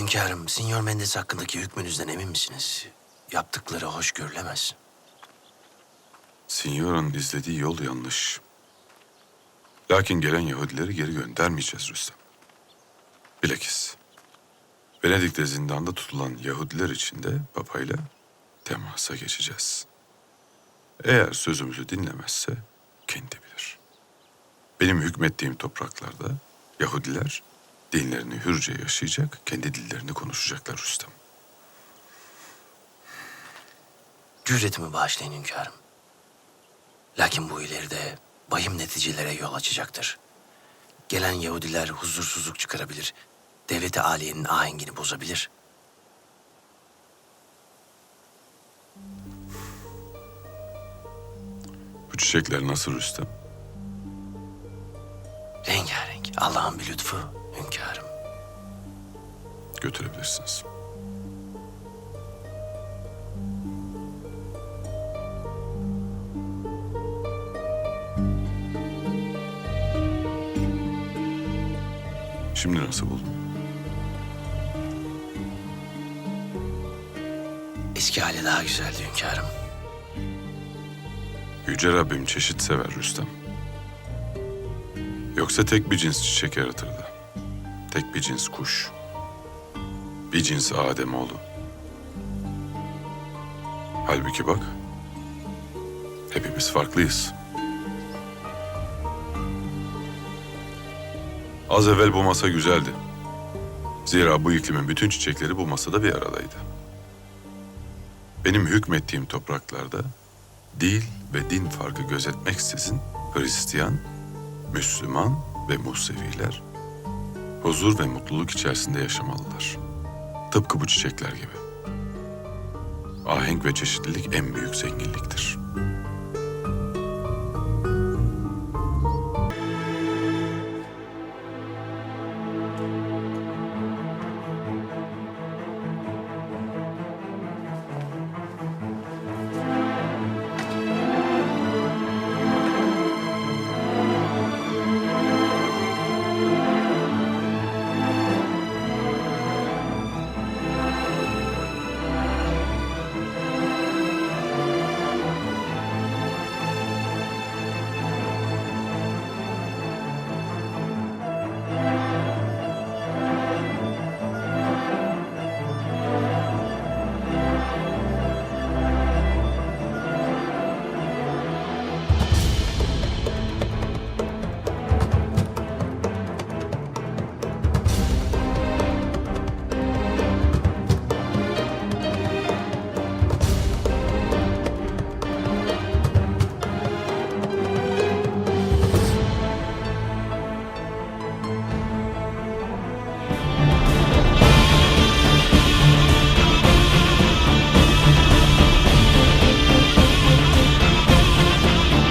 Hünkârım, Sinyor Mendes hakkındaki hükmünüzden emin misiniz? Yaptıkları hoş görülemez. Signora'nın izlediği yol yanlış. Lakin gelen Yahudileri geri göndermeyeceğiz Rüstem. Bilakis. Venedik'te zindanda tutulan Yahudiler için de papayla temasa geçeceğiz. Eğer sözümüzü dinlemezse kendi bilir. Benim hükmettiğim topraklarda Yahudiler dinlerini hürce yaşayacak, kendi dillerini konuşacaklar Rüstem. Cüretimi bağışlayın hünkârım. Lakin bu ileride bayım neticelere yol açacaktır. Gelen Yahudiler huzursuzluk çıkarabilir. Devleti aliyenin ahengini bozabilir. Bu çiçekler nasıl Rüstem? Rengarenk. Allah'ın bir lütfu. Götürebilirsiniz. Şimdi nasıl buldun? Eski hali daha güzeldi hünkârım. Yüce Rabbim çeşit sever Rüstem. Yoksa tek bir cins çiçek yaratırdı. Tek bir cins kuş. Bir cins Ademoğlu. Halbuki bak, hepimiz farklıyız. Az evvel bu masa güzeldi. Zira bu iklimin bütün çiçekleri bu masada bir aradaydı. Benim hükmettiğim topraklarda dil ve din farkı gözetmeksizin Hristiyan, Müslüman ve Museviler huzur ve mutluluk içerisinde yaşamalılar. Tıpkı bu çiçekler gibi. Ahenk ve çeşitlilik en büyük zenginliktir.